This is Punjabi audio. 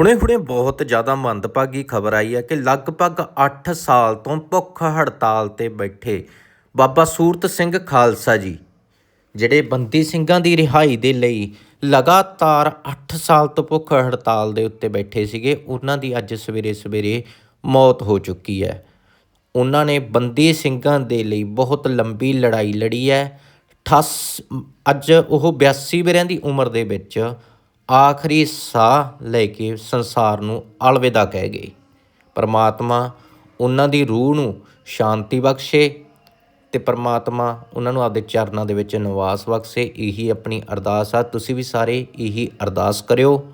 ਹੁਣੇ-ਹੁਣੇ ਬਹੁਤ ਜ਼ਿਆਦਾ ਮੰਦਭਾਗੀ ਖਬਰ ਆਈ ਹੈ ਕਿ ਲਗਭਗ 8 ਸਾਲ ਤੋਂ ਭੁੱਖ ਹੜਤਾਲ ਤੇ ਬੈਠੇ ਬਾਬਾ ਸੂਰਤ ਸਿੰਘ ਖਾਲਸਾ ਜੀ, ਜਿਹੜੇ ਬੰਦੀ ਸਿੰਘਾਂ ਦੀ ਰਿਹਾਈ ਦੇ ਲਈ ਲਗਾਤਾਰ 8 ਸਾਲ ਤੋਂ ਭੁੱਖ ਹੜਤਾਲ ਦੇ ਉੱਤੇ ਬੈਠੇ ਸੀਗੇ, ਉਹਨਾਂ ਦੀ ਅੱਜ ਸਵੇਰੇ-ਸਵੇਰੇ ਮੌਤ ਹੋ ਚੁੱਕੀ ਹੈ। ਉਹਨਾਂ ਨੇ ਬੰਦੀ ਸਿੰਘਾਂ ਦੇ ਲਈ ਬਹੁਤ ਲੰਬੀ ਲੜਾਈ ਲੜੀ ਹੈ। 88 ਅੱਜ ਉਹ 82 ਵਰਿਆਂ ਦੀ ਉਮਰ ਦੇ ਵਿੱਚ ਆਖਰੀ ਸਾਹ ਲੈ ਕੇ ਸੰਸਾਰ ਨੂੰ ਅਲਵਿਦਾ ਕਹਿ ਗਏ ਪਰਮਾਤਮਾ ਉਹਨਾਂ ਦੀ ਰੂਹ ਨੂੰ ਸ਼ਾਂਤੀ ਬਖਸ਼ੇ ਤੇ ਪਰਮਾਤਮਾ ਉਹਨਾਂ ਨੂੰ ਆਪਦੇ ਚਰਨਾਂ ਦੇ ਵਿੱਚ ਨਿਵਾਸ ਬਖਸ਼ੇ। ਇਹੀ ਆਪਣੀ ਅਰਦਾਸ ਆ। ਤੁਸੀਂ ਵੀ ਸਾਰੇ ਇਹੀ ਅਰਦਾਸ ਕਰਿਓ।